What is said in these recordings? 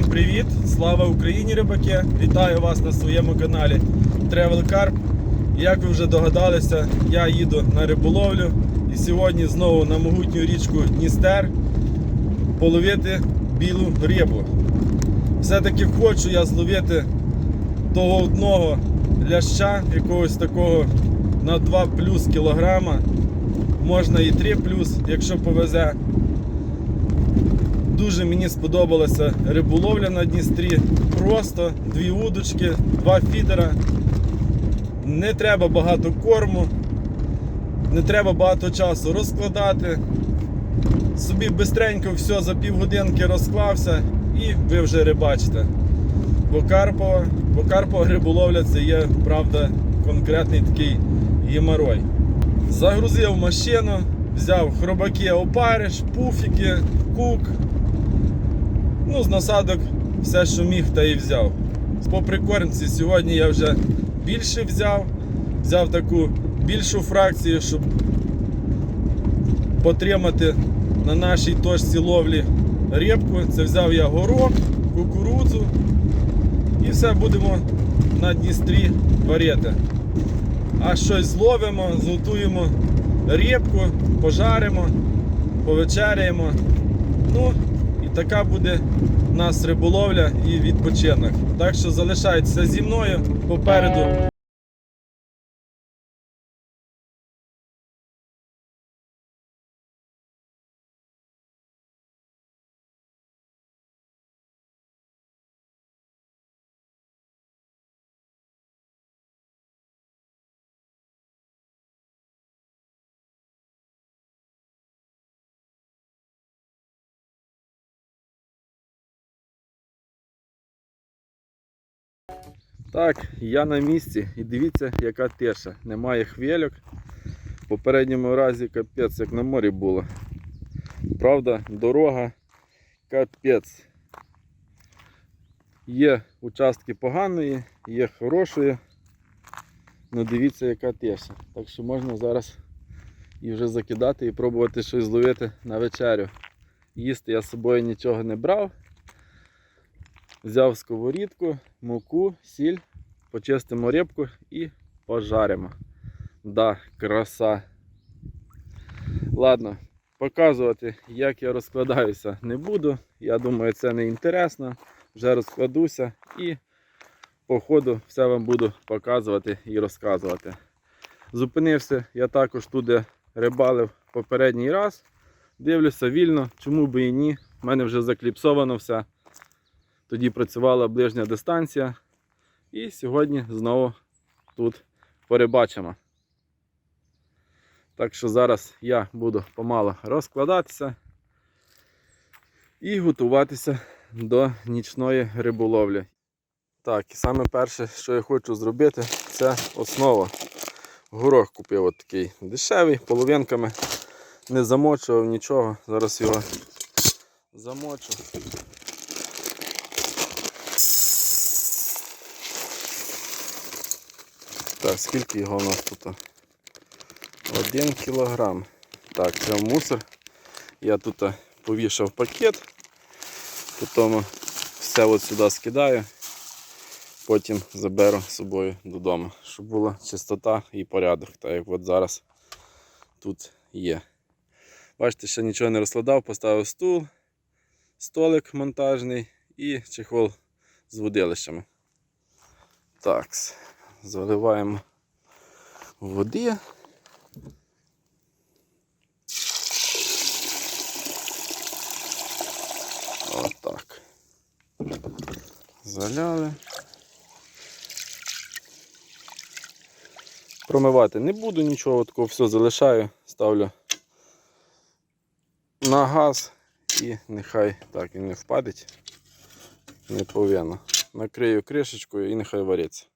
Всім привіт! Слава Україні, рибаки! Вітаю вас на своєму каналі Travel Carp. Як ви вже догадалися, я їду на риболовлю і сьогодні знову на могутню річку Дністер половити білу рибу. Все-таки хочу я зловити того одного ляща, якогось такого на 2 плюс кілограма, можна і 3 плюс, якщо повезе. Дуже мені сподобалася риболовля на Дністрі. Просто дві удочки, два фідера. Не треба багато корму, не треба багато часу розкладати. Собі бистренько все за півгодинки розклався і ви вже рибачите. Бо Карпова, бо Карпова риболовля це є, правда, конкретний такий геморой. Загрузив машину, взяв хробаки опариш, пуфіки, кук. Ну, з насадок все, що міг, та і взяв. По прикормці сьогодні я вже більше взяв. Взяв таку більшу фракцію, щоб потримати на нашій точці ловлі рибку. Це взяв я горох, кукурудзу і все будемо на Дністрі варити. А щось зловимо, зготуємо рибку, пожаримо, повечеряємо. Ну, така буде у нас риболовля і відпочинок. Так що залишайтеся зі мною попереду. Так, я на місці і дивіться, яка тиша. Немає хвильок. В попередньому разі капець, як на морі було. Правда, дорога капець. Є участки поганої, є хорошої. Ну дивіться, яка тиша. Так що можна зараз і вже закидати і пробувати щось зловити на вечерю. Їсти я з собою нічого не брав. Взяв сковорідку, муку, сіль, почистимо рибку і пожаримо. Да, краса. Ладно, показувати, як я розкладаюся, не буду. Я думаю, це не інтересно. Вже розкладуся і по ходу все вам буду показувати і розказувати. Зупинився я також тут, де рибалив попередній раз. Дивлюся вільно, чому би і ні. У мене вже закліпсовано все. Тоді працювала ближня дистанція. І сьогодні знову тут порибачимо. Так що зараз я буду помало розкладатися і готуватися до нічної риболовлі. Так, і саме перше, що я хочу зробити, це основа. Горох купив от такий дешевий, половинками. Не замочував нічого. Зараз його замочу. Так, скільки його у нас тут? Один кілограм. Так, це мусор. Я тут повішав пакет, потім все от сюди скидаю, потім заберу з собою додому, щоб була чистота і порядок, так як от зараз тут є. Бачите, ще нічого не розкладав, поставив стул, столик монтажний і чехол з водилищами. Так, заливаємо води. Отак. Заляли. Промивати не буду нічого, такого все залишаю, ставлю на газ і нехай так він не впадеть. Не повинно. Накрию кришечкою і нехай вариться.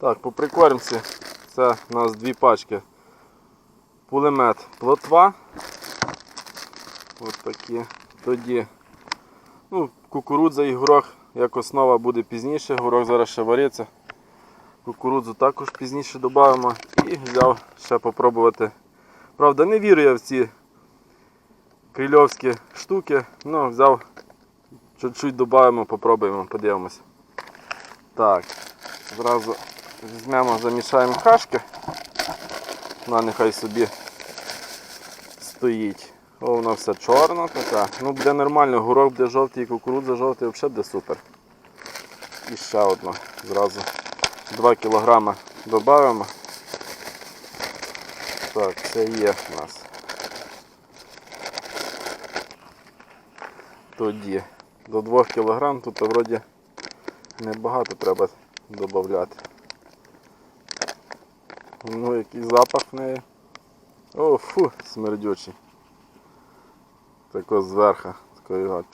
Так, по прикормці це у нас дві пачки. Пулемет плотва. Ось такі. Тоді Ну, кукурудза і горох як основа буде пізніше, горох зараз ще вариться. Кукурудзу також пізніше додамо і взяв ще попробувати. Правда, не вірю я в ці крильовські штуки, ну взяв чуть-чуть додаємо, попробуємо, подивимося. Так, зразу візьмемо, замішаємо кашки. Вона нехай собі стоїть. О, вона все чорна така. Ну, буде нормально, горох буде жовтий, і кукурудза жовтий, взагалі буде супер. І ще одну. Зразу 2 кг додаємо. Так, це є в нас. Тоді до 2 кг тут вроді небагато треба додати. Ну, який запах в неї. О, фу, смердючий. Тако зверху. Тако його.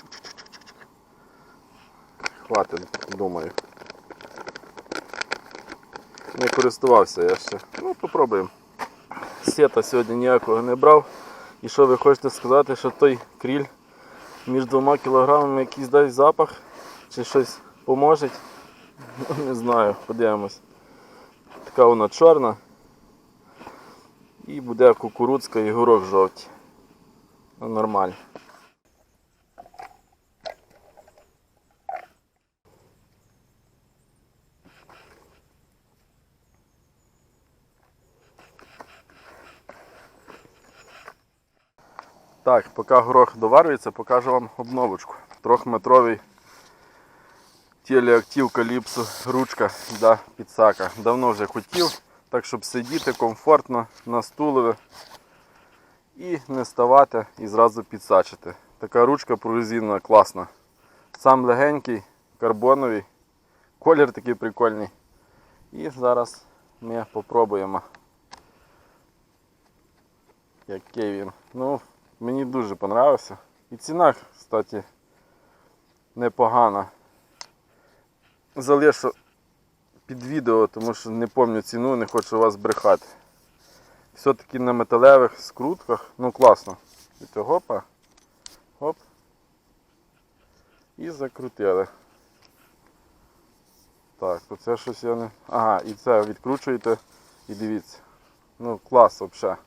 Хватить, думаю. Не користувався я ще. Ну, попробуємо. Сета сьогодні ніякого не брав. І що ви хочете сказати, що той кріль між двома кілограмами якийсь дасть запах чи щось поможе? Ну, не знаю, подивимось. Така вона чорна. І буде кукурудзка і горох жовті. Нормально. Так, поки горох доварюється, покажу вам обновочку. Трьохметровий телеактив каліпсу ручка для підсака. Давно вже хотів, так щоб сидіти комфортно на стулові і не ставати і зразу підсачити. Така ручка прорезинна, класна. Сам легенький, карбоновий, колір такий прикольний. І зараз ми попробуємо. Який він. Ну, мені дуже понравився. І ціна, кстати, непогана. Залишу під відео, тому що не пам'ятаю ціну, не хочу вас брехати. Все-таки на металевих скрутках, ну класно. То гопа, гоп. І закрутили. Так, оце щось я не... Ага, і це відкручуєте і дивіться. Ну, клас взагалі.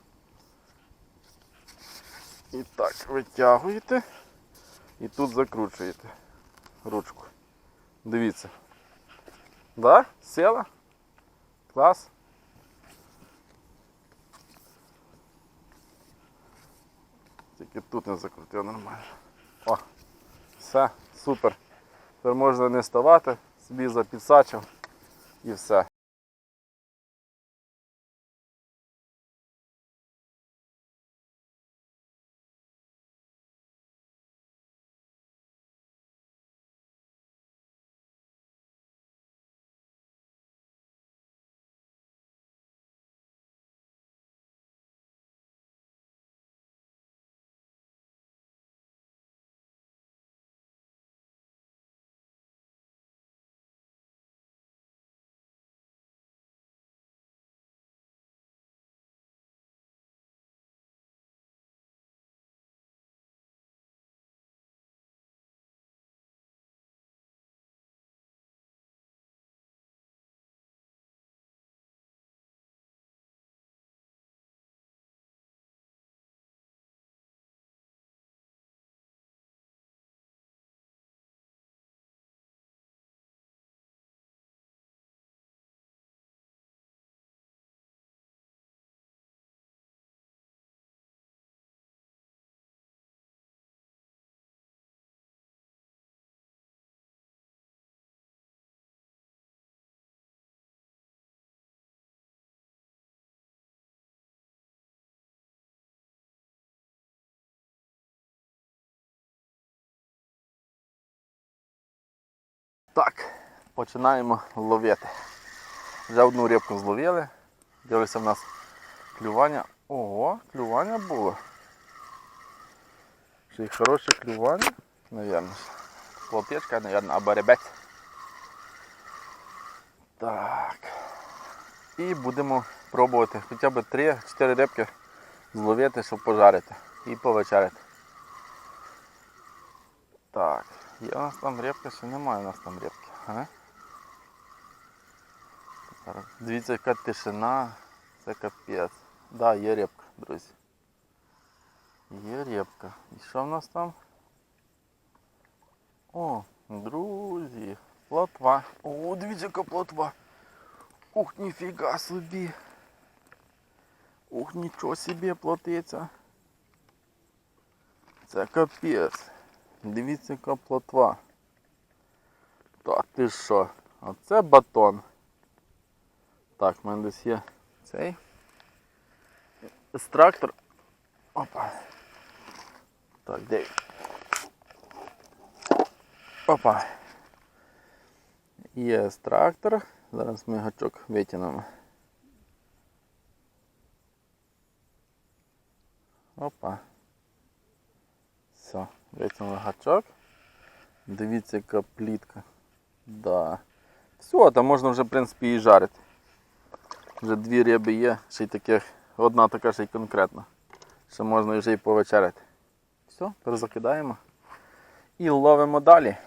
І так, витягуєте і тут закручуєте ручку. Дивіться. Да? Села? Клас? Тільки тут не закрутив нормально. О, все, супер. Тепер можна не ставати, собі запідсачив і все. Так, починаємо ловити. Вже одну рибку зловили. Дивлюся в нас клювання. Ого, клювання було. Ще й хороше клювання, навірно. Плотечка, навірно, або ребець. Так. І будемо пробувати хоча б 3-4 рибки зловити, щоб пожарити і повечеряти. Так. Є у нас там репка чи немає у нас там репки? А? Зараз. Дивіться, яка тишина. Це капець. Да, є репка, друзі. Є репка. І що в нас там? О, друзі, плотва. О, дивіться, яка плотва. Ух, ніфіга собі. Ух, нічого собі плотиться. Це капець. Дивіться, яка плотва. Та ти що? А це батон. Так, в мене десь є цей екстрактор. Опа. Так, де? Опа. Є екстрактор. Зараз ми гачок витягнемо. Опа. Все, витягнули гачок. Дивіться, яка плітка. Да. Все, там можна вже, в принципі, і жарити. Вже дві риби є, ще й таких, одна така ще й конкретна. Ще можна вже і повечеряти. Все, перезакидаємо. І ловимо далі.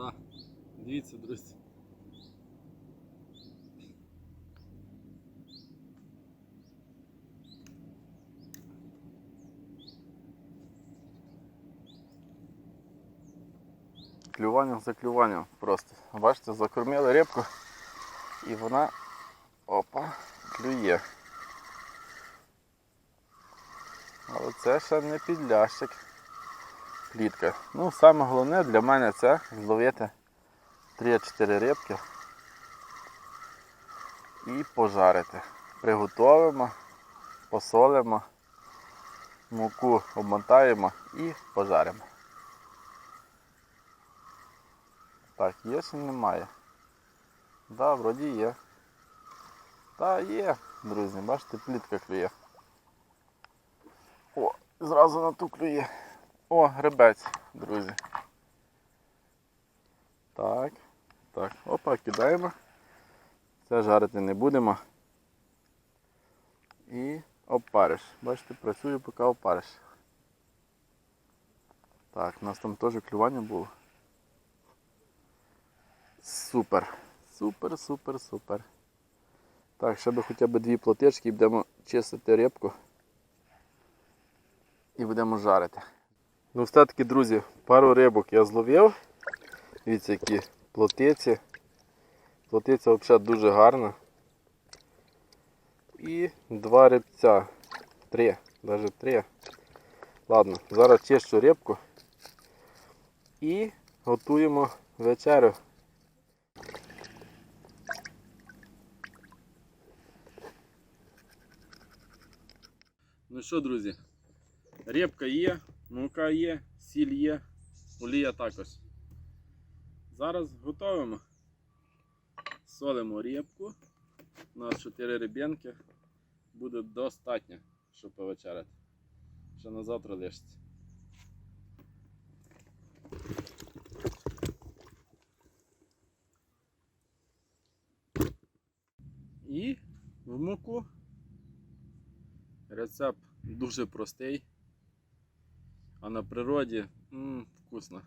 Да. Дивіться, друзі. Клювання за клюванням просто. Бачите, закормили рибку і вона опа, клює. Але це ще не підлящик. Плітка. Ну, саме головне для мене це зловити 3-4 рибки і пожарити. Приготовимо, посолимо, муку обмотаємо і пожаримо. Так, є чи немає? Да, вроді є. Та є, друзі, бачите, плітка клює. О, зразу на ту клює. О, гребець, друзі. Так, так, опа, кидаємо. Це жарити не будемо. І опариш. Бачите, працюю, поки опариш. Так, у нас там теж клювання було. Супер. Супер, супер, супер. Так, ще би хоча б дві плотички і будемо чистити рибку. І будемо жарити. Ну, все-таки, друзі, пару рибок я зловив. Дивіться, які плотиці. Плотиця взагалі дуже гарна. І два рибця. Три, навіть три. Ладно, зараз чищу рибку і готуємо вечерю. Ну що, друзі, репка є, мука є, сіль є, олія також. Зараз готуємо. Солимо репку. У нас 4 рибинки. Буде достатньо, щоб повечеряти. Ще на завтра лишиться. І в муку Рецепт дуже простий, а на природі м, вкусно.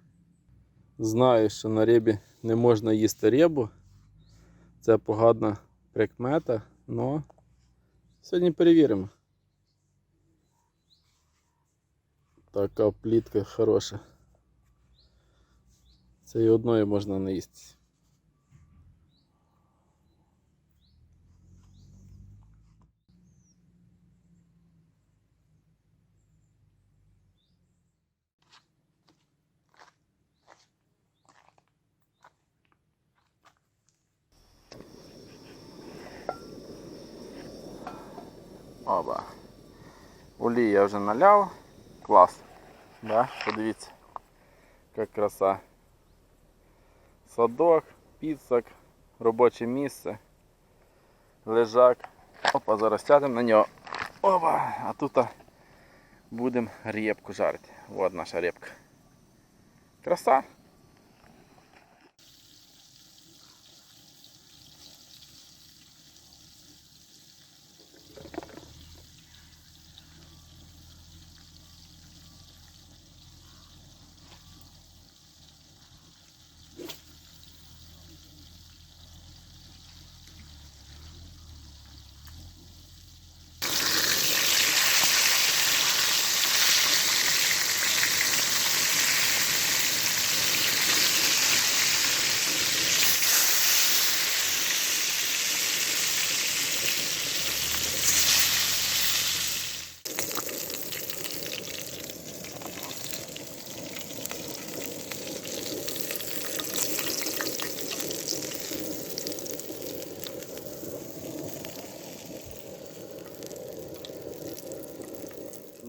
Знаю, що на рибі не можна їсти рибу. Це погана прикмета, але сьогодні перевіримо. Така плітка хороша. Це і одної можна наїстися. Оба. Олії я вже наляв. Клас. Да? Подивіться. Яка краса. Садок, підсак, робоче місце, лежак. Опа, зараз сядемо на нього. Опа, а тут будемо репку жарити. От наша репка. Краса.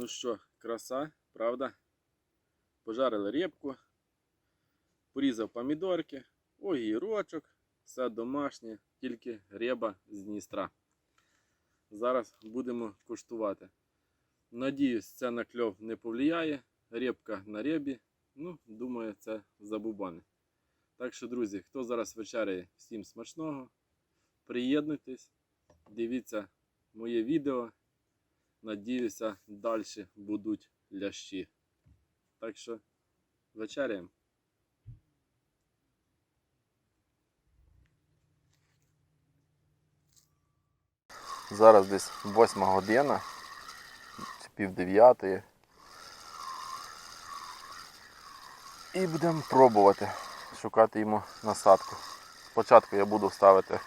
Ну що, краса, правда? Пожарили рибку, порізав помідорки, огірочок, все домашнє, тільки риба з Дністра. Зараз будемо куштувати. Надіюсь, це на кльов не повлияє. Рибка на рибі. Ну, думаю, це забубани. Так що, друзі, хто зараз вечеряє, всім смачного. Приєднуйтесь, дивіться моє відео. Надіюся, далі будуть лящі. Так що вечеряємо. Зараз десь 8 година чи пів дев'ятої. І будемо пробувати шукати йому насадку. Спочатку я буду ставити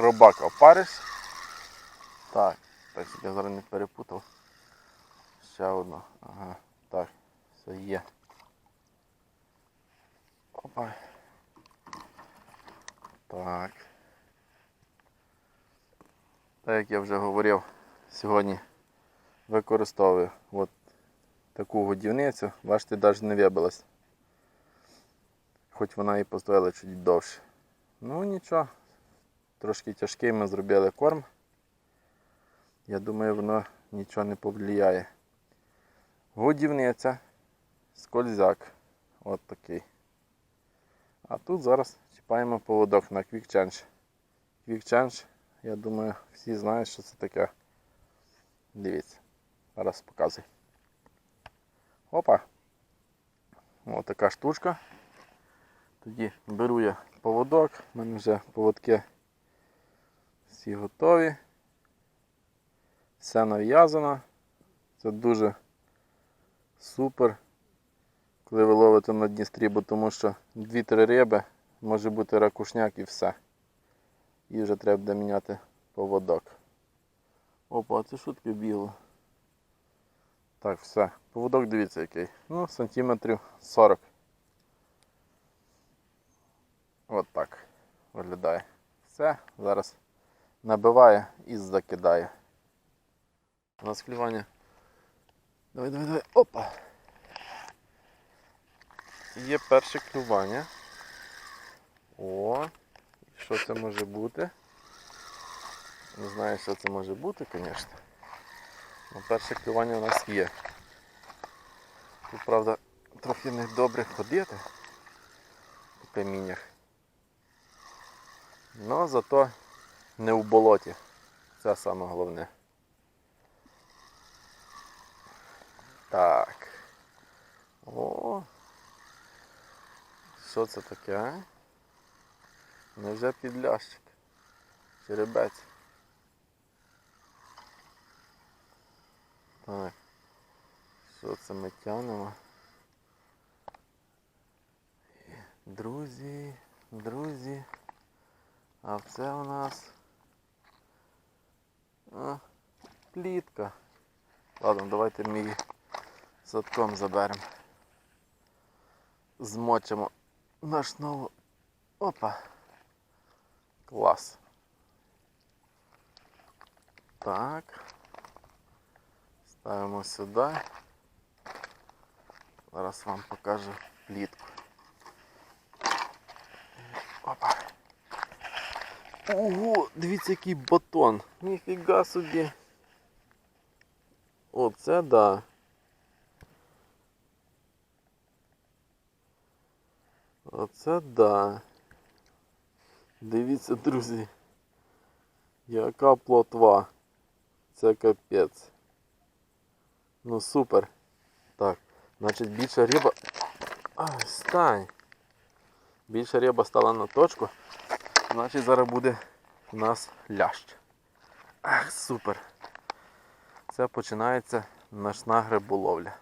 хробак опариш. Так, так, я зараз не перепутав. Ще одну. Ага, так, все є. Опа. Так. Так як я вже говорив, сьогодні використовую от таку годівницю. Бачите, навіть не вибилась. Хоч вона і постояла чуть довше. Ну нічого, трошки тяжкий ми зробили корм. Я думаю, воно нічого не повлияє. Годівниця, скользяк. От такий. А тут зараз чіпаємо поводок на Quick Change. Quick Change, я думаю, всі знають, що це таке. Дивіться. Зараз показую. Опа. Ось така штучка. Тоді беру я поводок, у мене вже поводки всі готові. Все нав'язано. Це дуже супер коли ви ловите на Дністрі, бо тому що 2-3 риби може бути ракушняк і все. І вже треба буде міняти поводок. Опа, це що таке бігло? Так, все. Поводок дивіться який. Ну, сантиметрів 40. От так виглядає. Все, зараз набиває і закидає. У нас клювання. Давай, давай, давай. Опа! Є перше клювання. О, що це може бути? Не знаю, що це може бути, звісно. Але перше клювання у нас є. Тут, правда, трохи недобре ходити по каміннях. Но зато не в болоті. Це саме головне. Так. О, що це таке? а? Невже підлящик? Черебець. Так. Що це ми тянемо? Друзі, друзі. А це у нас а, плітка. Ладно, давайте ми її садком заберемо. Змочимо наш нову. Опа. Клас. Так. Ставимо сюди. Зараз вам покажу плітку. Ого, дивіться, який батон. Ніфіга собі. Оце да. Оце да. Дивіться, друзі. Яка плотва. Це капець. Ну супер. Так, значить більша риба. Ай, стань. Більша риба стала на точку. Значить зараз буде у нас лящ. Ах, супер. Це починається ночна гриболовля.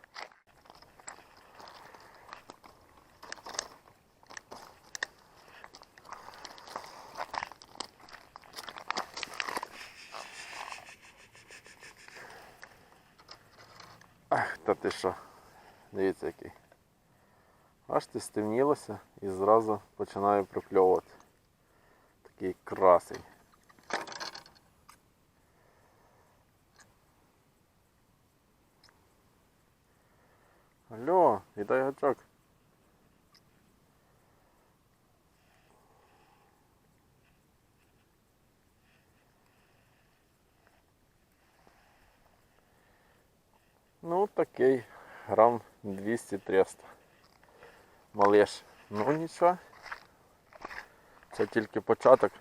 Ах, та ти що? Дивіться який. Аж ти стемнілося і зразу починаю прокльовувати. Такий красень. Алло, віддай гачок. Ну, такий грам 200-300. Малиш. Ну нічого. Це тільки початок.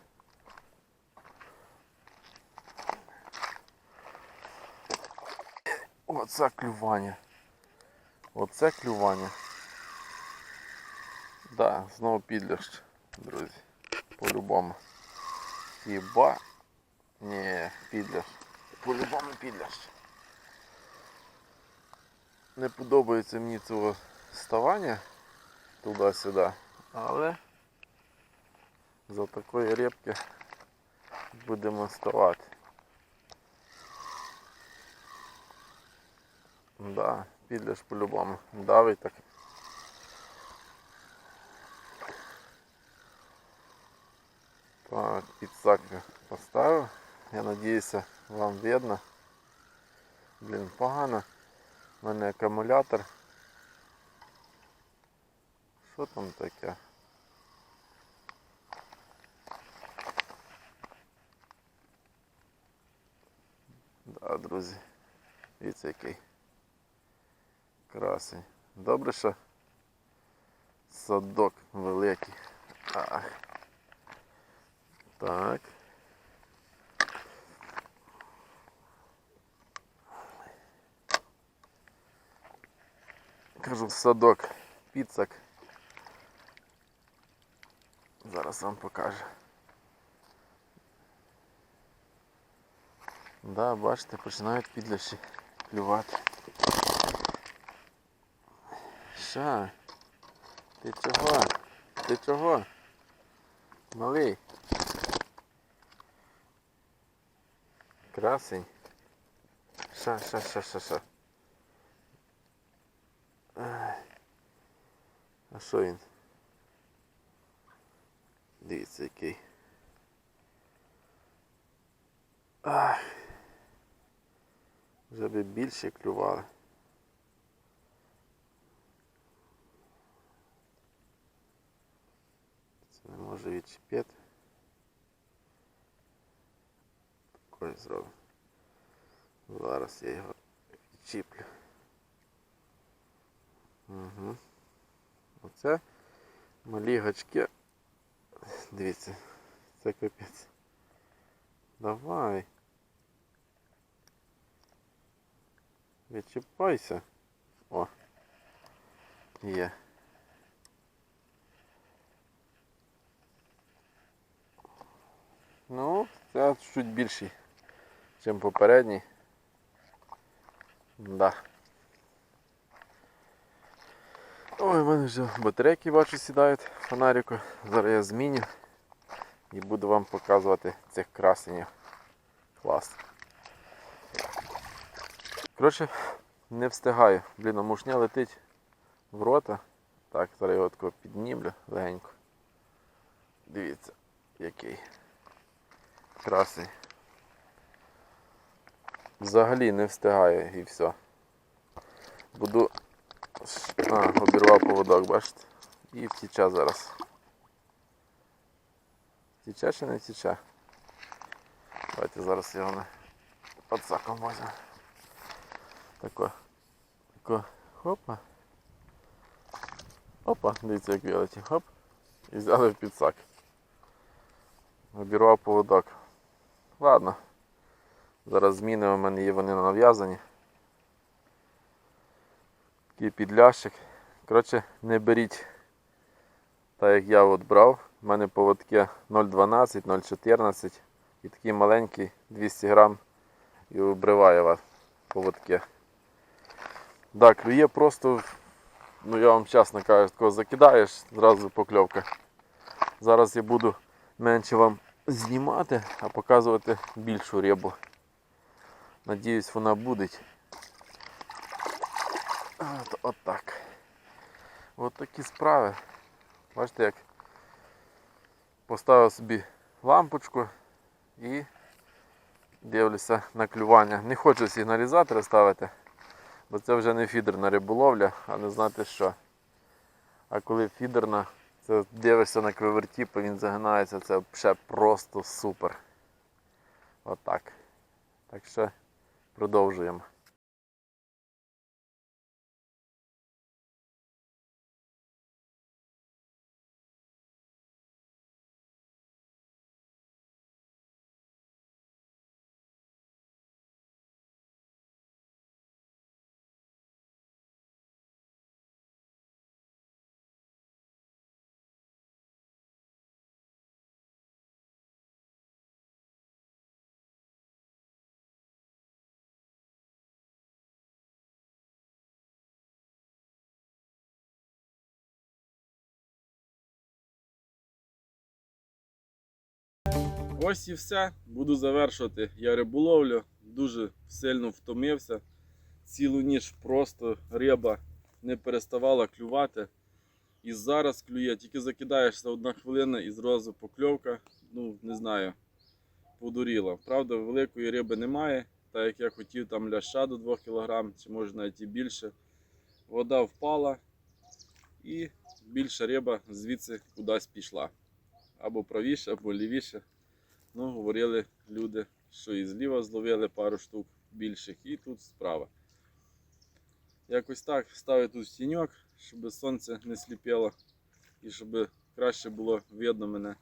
Оце клювання. Оце клювання. Да, знову підлящ, друзі. По-любому. Хіба? Ні, підлящ. По-любому підлящ. Не подобається мені цього ставання туди-сюди, але за такої рибки будемо ставати. Да, підляш по-любому. Давить так. Так, підсаки поставив. Я надіюся, вам видно. Блін, погано. У мене акумулятор. Що там таке? Да, друзі. Дивіться який. Красень. Добре, що садок великий. Ах. Так. Кажу, садок, піцак. Зараз вам покажу. Да, бачите, починають підляші клювати. Ша, ти чого? Ти чого? Малий. Красень. Ша, ша, ша, ша, ша. А що він? Дивіться який. Би більше клювали. Це не може відчепити. Такой зробимо. Зараз я його відчіплю. Угу. Оце малі гачки. Дивіться, це капець. Давай. Відчіпайся. О. Є. Ну, це чуть більший, ніж попередній. Да. Ой, в мене вже батарейки бачу сідають фонарику. Зараз я зміню і буду вам показувати цих красенів. Клас. Коротше, не встигаю. Блін, мушня летить в рота. Так, зараз його тако піднімлю легенько. Дивіться, який красний. взагалі не встигає і все. Буду. А, обірвав поводок, бачите? І втіче зараз. Тіче чи не тіче? Давайте зараз його на подсаком возьмемо. Тако. Тако. Хопа. Опа, дивіться, як вилетів. Хоп. І взяли в підсак. Обірвав поводок. Ладно. Зараз зміни у мене є, вони нав'язані. Такий підлящик. Коротше, не беріть так як я от брав. У мене поводки 0,12, 0,14 і такий маленький 200 грам і обриває вас поводки. Да, клює просто, ну я вам чесно кажу, такого закидаєш, зразу покльовка. Зараз я буду менше вам знімати, а показувати більшу рибу. Надіюсь, вона буде. От, от так. От такі справи. Бачите, як поставив собі лампочку і дивлюся на клювання. Не хочу сигналізатори ставити, бо це вже не фідерна риболовля, а не знати що. А коли фідерна, це дивишся на квивертіп, і він загинається, це ще просто супер. Отак. Так що продовжуємо. Ось і все. Буду завершувати я риболовлю. Дуже сильно втомився. Цілу ніч просто риба не переставала клювати. І зараз клює, тільки закидаєшся одна хвилина і зразу покльовка. Ну, не знаю, подуріла. Правда, великої риби немає, так як я хотів там ляща до 2 кг, чи може навіть і більше. Вода впала і більша риба звідси кудись пішла. Або правіше, або лівіше. Ну, говорили люди, що і зліва зловили пару штук більших, і тут справа. Якось так ставлю тут в тіньок, щоб сонце не сліпило і щоб краще було видно мене.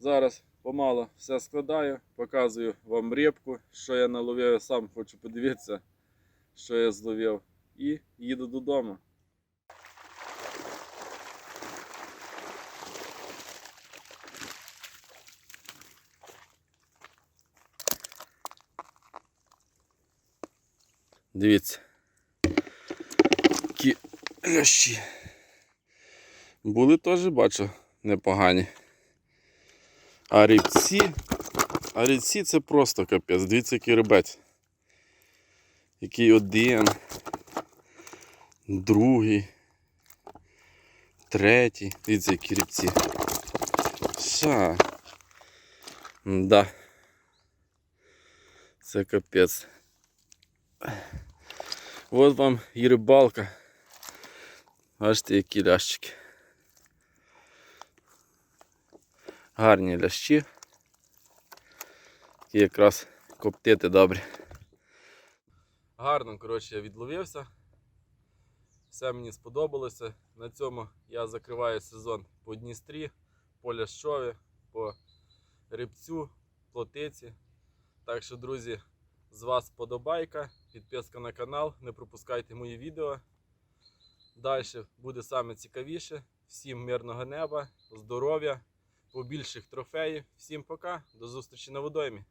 Зараз помало все складаю, показую вам рибку, що я наловив, я сам хочу подивитися, що я зловив. І їду додому. Дивіться. Такі лящі. Були теж, бачу, непогані. А рібці. А рібці це просто капець. Дивіться, який рибець. Який один. Другий. Третій. Дивіться, які рібці. Ша. Да. Це капець. От вам і рибалка. Бачите, які лящики. Гарні лящі. І якраз коптити добре. Гарно, коротше, я відловився. Все мені сподобалося. На цьому я закриваю сезон по Дністрі, по лящові, по рибцю, плотиці. Так що, друзі, з вас подобайка, підписка на канал, не пропускайте мої відео. Далі буде саме цікавіше. Всім мирного неба, здоров'я, побільших трофеїв. Всім пока, до зустрічі на водоймі.